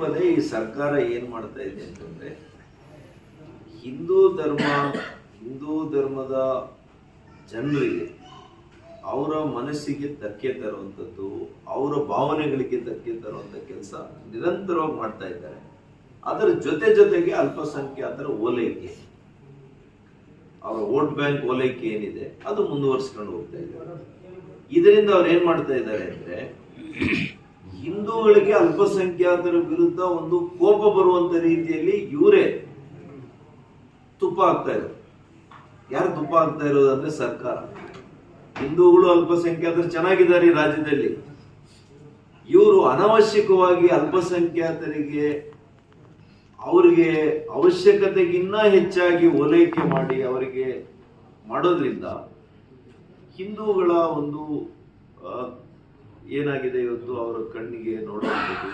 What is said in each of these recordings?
ಪದೇ ಈ ಸರ್ಕಾರ ಏನು ಮಾಡ್ತಾ ಇದೆ ಅಂತಂದ್ರೆ, ಹಿಂದೂ ಧರ್ಮ, ಹಿಂದೂ ಧರ್ಮದ ಜನರಿಗೆ ಅವರ ಮನಸ್ಸಿಗೆ ಧಕ್ಕೆ ತರುವಂಥದ್ದು, ಅವರ ಭಾವನೆಗಳಿಗೆ ಧಕ್ಕೆ ತರುವಂಥ ಕೆಲಸ ನಿರಂತರವಾಗಿ ಮಾಡ್ತಾ ಇದ್ದಾರೆ. ಅದರ ಜೊತೆ ಜೊತೆಗೆ ಅಲ್ಪಸಂಖ್ಯಾತರ ಓಲೈಕೆ. ಅವರ ವೋಟ್ ಬ್ಯಾಂಕ್ ಓಲೈಕೆ ಏನಿದೆ, ಅದು ಮುಂದುವರಿಸ್ಕೊಂಡು ಹೋಗ್ತಾ ಇದ್ದಾರೆ ಇದರಿಂದ ಅವ್ರು ಏನು ಮಾಡ್ತಾ ಇದ್ದಾರೆ ಅಂದ್ರೆ ಹಿಂದೂಗಳಿಗೆ ಅಲ್ಪಸಂಖ್ಯಾತರ ವಿರುದ್ಧ ಒಂದು ಕೋಪ ಬರುವಂತ ರೀತಿಯಲ್ಲಿ ಇವರೇ ತುಪ್ಪ ಆಗ್ತಾ ಇರೋದು. ಯಾರು ತುಪ್ಪ ಆಗ್ತಾ ಇರೋದು ಅಂದ್ರೆ ಸರ್ಕಾರ. ಹಿಂದೂಗಳು ಅಲ್ಪಸಂಖ್ಯಾತರು ಚೆನ್ನಾಗಿದ್ದಾರೆ ರಾಜ್ಯದಲ್ಲಿ. ಇವರು ಅನವಶ್ಯಕವಾಗಿ ಅಲ್ಪಸಂಖ್ಯಾತರಿಗೆ ಅವರಿಗೆ ಅವಶ್ಯಕತೆಗಿನ್ನ ಹೆಚ್ಚಾಗಿ ಓಲೈಕೆ ಮಾಡಿ ಅವರಿಗೆ ಮಾಡೋದ್ರಿಂದ ಹಿಂದೂಗಳ ಒಂದು ಏನಾಗಿದೆ ಇವತ್ತು ಅವರ ಕಣ್ಣಿಗೆ ನೋಡಬಹುದು?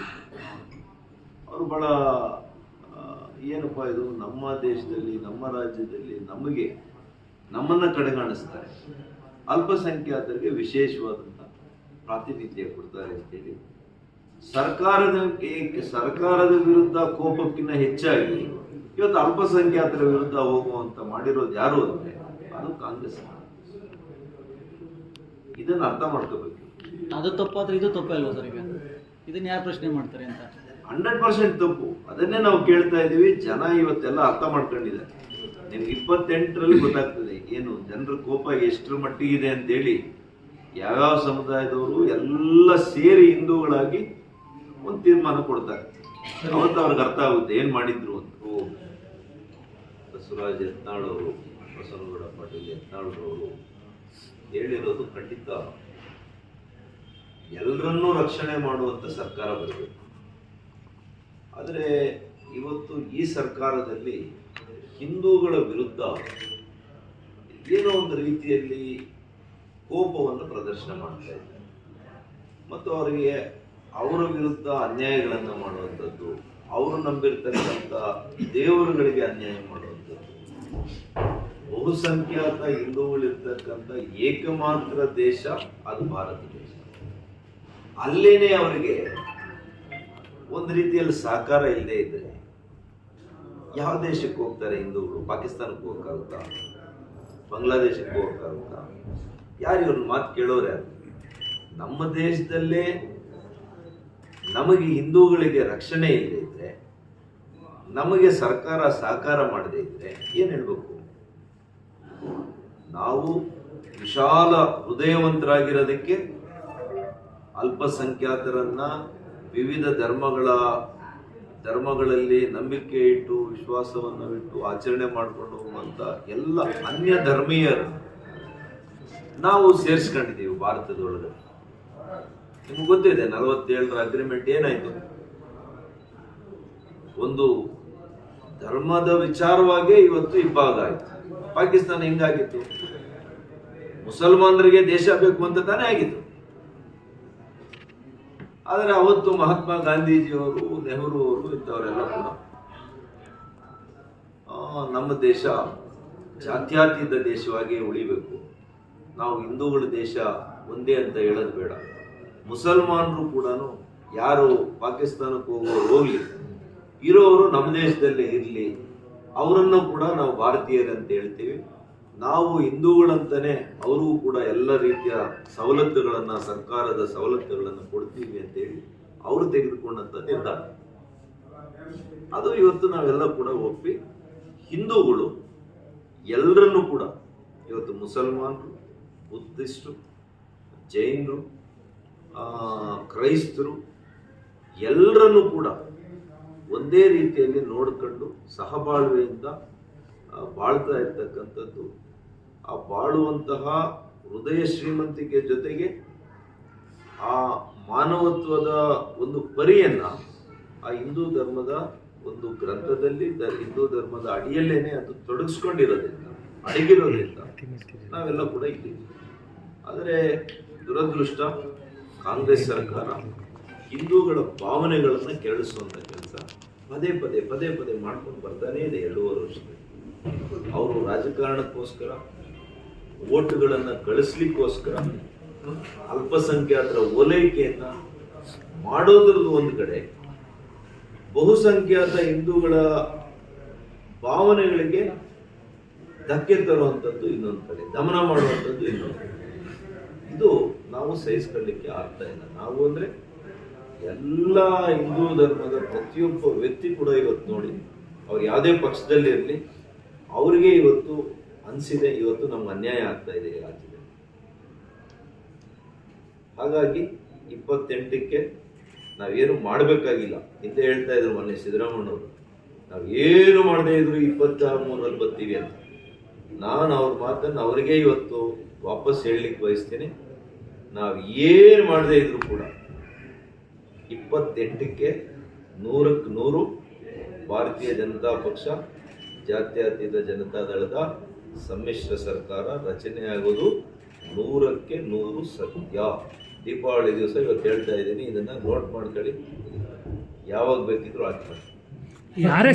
ಅವರು ಬಹಳ ಏನಪ್ಪ ಇದು? ನಮ್ಮ ದೇಶದಲ್ಲಿ, ನಮ್ಮ ರಾಜ್ಯದಲ್ಲಿ ನಮಗೆ ನಮ್ಮನ್ನ ಕಡೆಗಾಣಿಸ್ತಾರೆ. ಅಲ್ಪಸಂಖ್ಯಾತರಿಗೆ ವಿಶೇಷವಾದಂಥ ಪ್ರಾತಿನಿಧ್ಯ ಕೊಡ್ತಾರೆ ಅಂತೇಳಿ ಸರ್ಕಾರದ ಸರ್ಕಾರದ ವಿರುದ್ಧ ಕೋಪಕ್ಕಿಂತ ಹೆಚ್ಚಾಗಿ ಇವತ್ತು ಅಲ್ಪಸಂಖ್ಯಾತರ ವಿರುದ್ಧ ಹೋಗುವಂತ ಮಾಡಿರೋದು ಯಾರು ಅಂದ್ರೆ? ಅದು ಕಾಂಗ್ರೆಸ್. ಇದನ್ನು ಅರ್ಥ ಮಾಡ್ಕೋಬೇಕು. ಅದು ತಪ್ಪಾದ್ರೆ ಇದು ತಪ್ಪಲ್ವಾ ಸರ್ ಈಗ? ಇದನ್ನ ಯಾರು ಪ್ರಶ್ನೆ ಮಾಡ್ತಾರೆ ಅಂತ? ಹಂಡ್ರೆಡ್ ಪರ್ಸೆಂಟ್ ತಪ್ಪು. ಅದನ್ನೇ ನಾವು ಕೇಳ್ತಾ ಇದೀವಿ ಜನ ಇವತ್ತೆಲ್ಲ ಅರ್ಥ ಮಾಡ್ಕೊಂಡಿದ್ದಾರೆ. ನಿಮ್ಗೆ ಇಪ್ಪತ್ತೆಂಟರಲ್ಲಿ ಗೊತ್ತಾಗ್ತದೆ, ಏನು ಜನರ ಕೋಪ ಎಷ್ಟರ ಮಟ್ಟಿಗಿದೆ ಅಂತೇಳಿ. ಯಾವ್ಯಾವ ಸಮುದಾಯದವರು ಎಲ್ಲ ಸೇರಿ ಹಿಂದೂಗಳಾಗಿ ಒಂದು ತೀರ್ಮಾನ ಕೊಡ್ತಾರೆ. ಅವತ್ತು ಅವ್ರಿಗೆ ಅರ್ಥ ಆಗುತ್ತೆ, ಏನು ಮಾಡಿದ್ರು ಅಂತ. ಬಸವರಾಜ್ ಯತ್ನಾಳ್ ಅವರು, ಬಸವನಗೌಡ ಪಾಟೀಲ್ ಯತ್ನಾಳ್ರವರು ಹೇಳಿರೋದು ಖಂಡಿತ. ಎಲ್ಲರನ್ನೂ ರಕ್ಷಣೆ ಮಾಡುವಂತ ಸರ್ಕಾರ ಬರಬೇಕು ಆದರೆ ಇವತ್ತು ಈ ಸರ್ಕಾರದಲ್ಲಿ ಹಿಂದೂಗಳ ವಿರುದ್ಧ ಏನೋ ಒಂದು ರೀತಿಯಲ್ಲಿ ಕೋಪವನ್ನು ಪ್ರದರ್ಶನ ಮಾಡ್ತಾ ಇದ್ದಾರೆ. ಮತ್ತು ಅವರಿಗೆ ಅವರ ವಿರುದ್ಧ ಅನ್ಯಾಯಗಳನ್ನು ಮಾಡುವಂಥದ್ದು, ಅವರು ನಂಬಿರ್ತಕ್ಕಂಥ ದೇವರುಗಳಿಗೆ ಅನ್ಯಾಯ ಮಾಡುವಂಥದ್ದು, ಬಹುಸಂಖ್ಯಾತ ಹಿಂದೂಗಳಿರ್ತಕ್ಕಂಥ ಏಕಮಾತ್ರ ದೇಶ ಅದು ಭಾರತ ದೇಶ. ಅಲ್ಲೇನೆ ಅವರಿಗೆ ಒಂದು ರೀತಿಯಲ್ಲಿ ಸಹಕಾರ ಇಲ್ಲದೆ ಇದ್ರೆ ಯಾವ ದೇಶಕ್ಕೆ ಹೋಗ್ತಾರೆ? ಹಿಂದೂಗಳು ಪಾಕಿಸ್ತಾನಕ್ಕೆ ಹೋಗಕ್ಕಾಗುತ್ತಾ ಬಾಂಗ್ಲಾದೇಶಕ್ಕೆ ಹೋಗಕ್ಕಾಗುತ್ತಾ ಯಾರು ಇವ್ರನ್ನ ಮಾತು ಕೇಳೋರು ನಮ್ಮ ದೇಶದಲ್ಲೇ ನಮಗೆ ಹಿಂದೂಗಳಿಗೆ ರಕ್ಷಣೆ ಇಲ್ಲದೆ ಇದ್ರೆ, ನಮಗೆ ಸರ್ಕಾರ ಸಹಕಾರ ಮಾಡದೇ ಇದ್ರೆ ಏನು ಹೇಳಬೇಕು? ನಾವು ವಿಶಾಲ ಹೃದಯವಂತರಾಗಿರೋದಕ್ಕೆ ಅಲ್ಪಸಂಖ್ಯಾತರನ್ನ ವಿವಿಧ ಧರ್ಮಗಳ, ಧರ್ಮಗಳಲ್ಲಿ ನಂಬಿಕೆ ಇಟ್ಟು, ವಿಶ್ವಾಸವನ್ನು ಇಟ್ಟು ಆಚರಣೆ ಮಾಡಿಕೊಂಡು ಹೋಗುವಂತ ಎಲ್ಲ ಅನ್ಯ ಧರ್ಮೀಯರು ನಾವು ಸೇರಿಸ್ಕೊಂಡಿದ್ದೀವಿ ಭಾರತದೊಳಗೆ. ನಿಮ್ಗೆ ಗೊತ್ತಿದೆ, ನಲವತ್ತೇಳರ ಅಗ್ರಿಮೆಂಟ್ ಏನಾಯ್ತು? ಒಂದು ಧರ್ಮದ ವಿಚಾರವಾಗೇ ಇವತ್ತು ಇಬ್ಬಾಗ ಆಯ್ತು ಪಾಕಿಸ್ತಾನ ಹಿಂಗಾಗಿತ್ತು? ಮುಸಲ್ಮಾನರಿಗೆ ದೇಶ ಬೇಕು ಅಂತ ತಾನೇ ಆಗಿತ್ತು. ಆದರೆ ಅವತ್ತು ಮಹಾತ್ಮ ಗಾಂಧೀಜಿಯವರು, ನೆಹರು ಅವರು ಇಂಥವರೆಲ್ಲ ಕೂಡ ನಮ್ಮ ದೇಶ ಜಾತ್ಯಾತೀತ ದೇಶವಾಗಿ ಉಳಿಬೇಕು. ನಾವು ಹಿಂದೂಗಳ ದೇಶ ಒಂದೇ ಅಂತ ಹೇಳೋದು ಬೇಡ. ಮುಸಲ್ಮಾನರು ಕೂಡ ಯಾರು ಪಾಕಿಸ್ತಾನಕ್ಕೆ ಹೋಗೋರು ಹೋಗಲಿ, ಇರೋರು ನಮ್ಮ ದೇಶದಲ್ಲೇ ಇರಲಿ. ಅವರನ್ನು ಕೂಡ ನಾವು ಭಾರತೀಯರಂತ ಹೇಳ್ತೀವಿ. ನಾವು ಹಿಂದೂಗಳಂತಾನೆ ಅವರೂ ಕೂಡ ಎಲ್ಲ ರೀತಿಯ ಸವಲತ್ತುಗಳನ್ನು, ಸರ್ಕಾರದ ಸವಲತ್ತುಗಳನ್ನು ಕೊಡ್ತೀವಿ ಅಂತ ಹೇಳಿ ಅವರು ತೆಗೆದುಕೊಂಡಂತ ನಿರ್ಧಾರ. ಅದು ಇವತ್ತು ನಾವೆಲ್ಲ ಕೂಡ ಒಪ್ಪಿ ಹಿಂದೂಗಳು ಎಲ್ಲರನ್ನೂ ಕೂಡ, ಇವತ್ತು ಮುಸಲ್ಮಾನರು ಬುದ್ಧಿಸ್ಟು ಜೈನರು ಕ್ರೈಸ್ತರು ಎಲ್ಲರನ್ನೂ ಕೂಡ ಒಂದೇ ರೀತಿಯಲ್ಲಿ ನೋಡ್ಕೊಂಡು ಸಹಬಾಳ್ವೆಯಿಂದ ಬಾಳ್ತಾ ಇರ್ತಕ್ಕಂಥದ್ದು, ಆ ಬಾಳುವಂತಹ ಹೃದಯ ಶ್ರೀಮಂತಿಕೆ ಜೊತೆಗೆ ಆ ಮಾನವತ್ವದ ಒಂದು ಪರಿಯನ್ನ ಆ ಹಿಂದೂ ಧರ್ಮದ ಒಂದು ಗ್ರಂಥದಲ್ಲಿ ಹಿಂದೂ ಧರ್ಮದ ಅಡಿಯಲ್ಲೇನೆ ಅದು ತೊಡಗಿಸ್ಕೊಂಡಿರೋದ್ರಿಂದ, ಅಡಗಿರೋದ್ರಿಂದ ನಾವೆಲ್ಲ ಕೂಡ ಇದ್ದೀವಿ. ಆದರೆ ದುರದೃಷ್ಟ ಕಾಂಗ್ರೆಸ್ ಸರ್ಕಾರ ಹಿಂದೂಗಳ ಭಾವನೆಗಳನ್ನು ಕೆರಳಿಸುವಂತ ಕೆಲಸ, ಪದೇ ಪದೇ ಪದೇ ಪದೇ ಮಾಡ್ಕೊಂಡು ಬರ್ತಾನೇ ಇದೆ ಎರಡೂವರೆ ವರ್ಷದಲ್ಲಿ. ಅವರು ರಾಜಕಾರಣಕ್ಕೋಸ್ಕರ ಓಟುಗಳನ್ನು ಕಳಿಸ್ಲಿಕ್ಕೋಸ್ಕರ, ಅಲ್ಪಸಂಖ್ಯಾತರ ಓಲೈಕೆಯನ್ನ ಮಾಡೋದ್ರದ್ದು ಒಂದು ಕಡೆ. ಬಹುಸಂಖ್ಯಾತ ಹಿಂದೂಗಳ ಭಾವನೆಗಳಿಗೆ ಧಕ್ಕೆ ತರುವಂಥದ್ದು ಇನ್ನೊಂದು ಕಡೆ, ದಮನ ಮಾಡುವಂಥದ್ದು ಇನ್ನೊಂದು ಕಡೆ. ಇದು ನಾವು ಸಹಿಸ್ಕೊಳ್ಳಿಕ್ಕೆ ಆಗ್ತಾ ಇಲ್ಲ. ನಾವು ಅಂದ್ರೆ ಎಲ್ಲ ಹಿಂದೂ ಧರ್ಮದ ಪ್ರತಿಯೊಬ್ಬ ವ್ಯಕ್ತಿ ಕೂಡ ಇವತ್ತು ನೋಡಿ, ಅವ್ರು ಯಾವುದೇ ಪಕ್ಷದಲ್ಲಿ ಇರಲಿ ಅವರಿಗೆ ಇವತ್ತು ಅನಿಸಿದೆ, ಇವತ್ತು ನಮ್ಗೆ ಅನ್ಯಾಯ ಆಗ್ತಾ ಇದೆ ಹಾಗಾಗಿ ಇಪ್ಪತ್ತೆಂಟಕ್ಕೆ ನಾವೇನು ಮಾಡಬೇಕಾಗಿಲ್ಲ. ಹಿಂದೆ ಹೇಳ್ತಾ ಇದ್ರು ಮೊನ್ನೆ ಸಿದ್ದರಾಮಣ್ಣವರು ನಾವು ಏನು ಮಾಡದೇ ಇದ್ರು ಇಪ್ಪತ್ತ ಮೂರಲ್ಲಿ ಬರ್ತೀವಿ ಅಂತ. ನಾನು ಅವ್ರ ಮಾತನ್ನು ಅವರಿಗೆ ಇವತ್ತು ವಾಪಸ್ ಹೇಳಲಿಕ್ಕೆ ಬಯಸ್ತೀನಿ. ನಾವು ಏನು ಮಾಡದೇ ಇದ್ರು ಕೂಡ ಇಪ್ಪತ್ತೆಂಟಕ್ಕೆ ನೂರಕ್ಕೆ ನೂರು ಭಾರತೀಯ ಜನತಾ ಪಕ್ಷ ಜಾತ್ಯತೀತ ಜನತಾದಳದ ಸಮ್ಮಿಶ್ರ ಸರ್ಕಾರ ರಚನೆಯಾಗೋದು ನೂರಕ್ಕೆ ನೂರು ಸತ್ಯ. ದೀಪಾವಳಿ ದಿವಸ ಇವತ್ತು ಹೇಳ್ತಾ ಇದ್ದೀನಿ, ಇದನ್ನ ನೋಟ್ ಮಾಡ್ಕೊಳ್ಳಿ. ಯಾವಾಗ ಬೇಕಿದ್ರು ಯಾರೇ